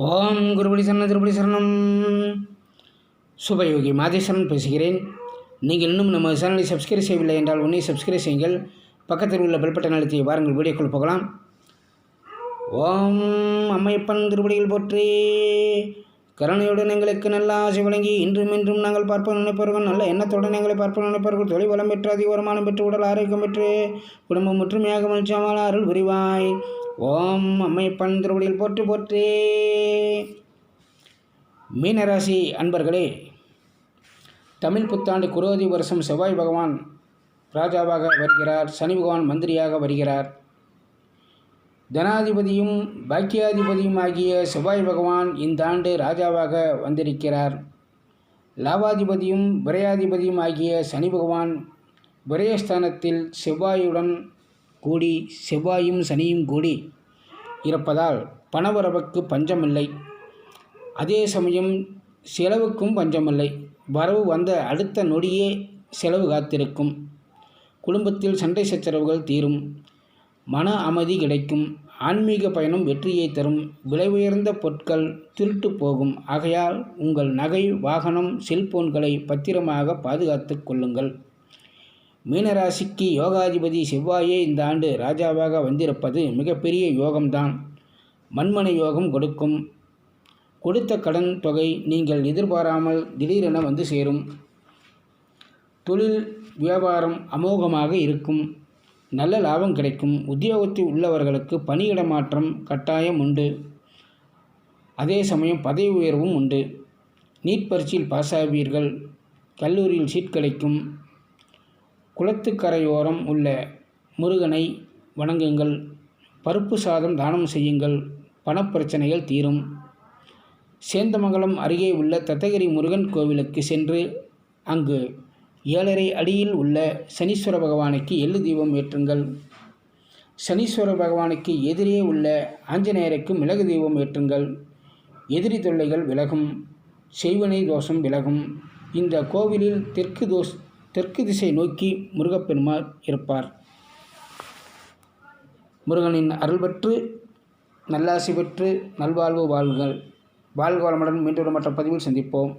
ஓம் குருபடி சரணம் திருபடி சரணம். சுபயோகி மாதேஸ்வரன் பேசுகிறேன். நீங்கள் இன்னும் நம்ம சேனலை சப்ஸ்கிரைப் செய்யவில்லை என்றால் உன்னை சப்ஸ்கிரைப் செய்யுங்கள். பக்கத்தில் உள்ள பெல் பட்டன் அழுத்தி வாருங்கள். வீடியோக்குள் போகலாம். ஓம் அம்மையப்பன் திருப்படிகள் போற்றி. கருணையுடன் எங்களுக்கு நல்ல ஆசை வழங்கி இன்றும் இன்றும் நாங்கள் பார்ப்போம் நினைப்பவர்கள். நல்ல எண்ணத்துடன் எங்களை பார்ப்போம் நினைப்பவர்கள். தொழில் வளம் பெற்று அதிக வருமானம் பெற்று உடல் ஆரோக்கியம் பெற்று குடும்பம் முற்றுமையாக மகிழ்ச்சியாமல் அருள் புரிவாய். ஓம் அம்மை திருவடியில் போற்று போற்றே. மீனராசி அன்பர்களே தமிழ் புத்தாண்டு குரோதி வருஷம் செவ்வாய் பகவான் ராஜாவாக வருகிறார் சனி பகவான் மந்திரியாக வருகிறார். தனாதிபதியும் பாக்கியாதிபதியும் ஆகிய செவ்வாய் பகவான் இந்த ஆண்டு ராஜாவாக வந்திருக்கிறார். லாபாதிபதியும் விரையாதிபதியும் ஆகிய சனி பகவான் விரயஸ்தானத்தில் செவ்வாயுடன் கூடி செவ்வாயும் சனியும் கூடி இருப்பதால் பணவரவுக்கு பஞ்சமில்லை. அதே சமயம் செலவுக்கும் பஞ்சமில்லை. வரவு வந்த அடுத்த நொடியே செலவு காத்திருக்கும். குடும்பத்தில் சண்டை சச்சரவுகள் தீரும். மன அமைதி கிடைக்கும். ஆன்மீக பயணம் வெற்றியை தரும். விலை உயர்ந்த பொருட்கள் திருட்டு போகும். ஆகையால் உங்கள் நகை வாகனம் செல்போன்களை பத்திரமாக பாதுகாத்து கொள்ளுங்கள். மீனராசிக்கு யோகாதிபதி செவ்வாயே இந்த ஆண்டு ராஜாவாக வந்திருப்பது மிகப்பெரிய யோகம்தான். மண்மனை யோகம் கொடுக்கும். கொடுத்த கடன் தொகை நீங்கள் எதிர்பாராமல் திடீரென வந்து சேரும். தொழில் வியாபாரம் அமோகமாக இருக்கும். நல்ல லாபம் கிடைக்கும். உத்தியோகத்தில் உள்ளவர்களுக்கு பணியிட மாற்றம் கட்டாயம் உண்டு. அதே சமயம் பதவி உயர்வும் உண்டு. நீட் பரீட்சையில் பாஸ் ஆவீர்கள். கல்லூரியில் சீட் கிடைக்கும். குளத்துக்கரையோரம் உள்ள முருகனை வணங்குங்கள். பருப்பு சாதம் தானம் செய்யுங்கள். பணப்பிரச்சனைகள் தீரும். சேந்தமங்கலம் அருகே உள்ள தத்தகிரி முருகன் கோவிலுக்கு சென்று அங்கு ஏழரை அடியில் உள்ள சனீஸ்வர பகவானுக்கு எள்ளு தீபம் ஏற்றுங்கள். சனீஸ்வர பகவானுக்கு எதிரே உள்ள ஆஞ்சநேயருக்கு மிளகு தீபம் ஏற்றுங்கள். எதிரி தொல்லைகள் விலகும். செய்வனை தோஷம் விலகும். இந்த கோவிலில் தெற்கு தோஷ் தெற்கு திசை நோக்கி முருகப்பெருமாள் இருப்பார். முருகனின் அருள் பெற்று நல்லாசி பெற்று நல்வாழ்வு வாழ்கள் வாழ்க வளமுடன் மீண்டும் மற்ற பதிவில் சந்திப்போம்.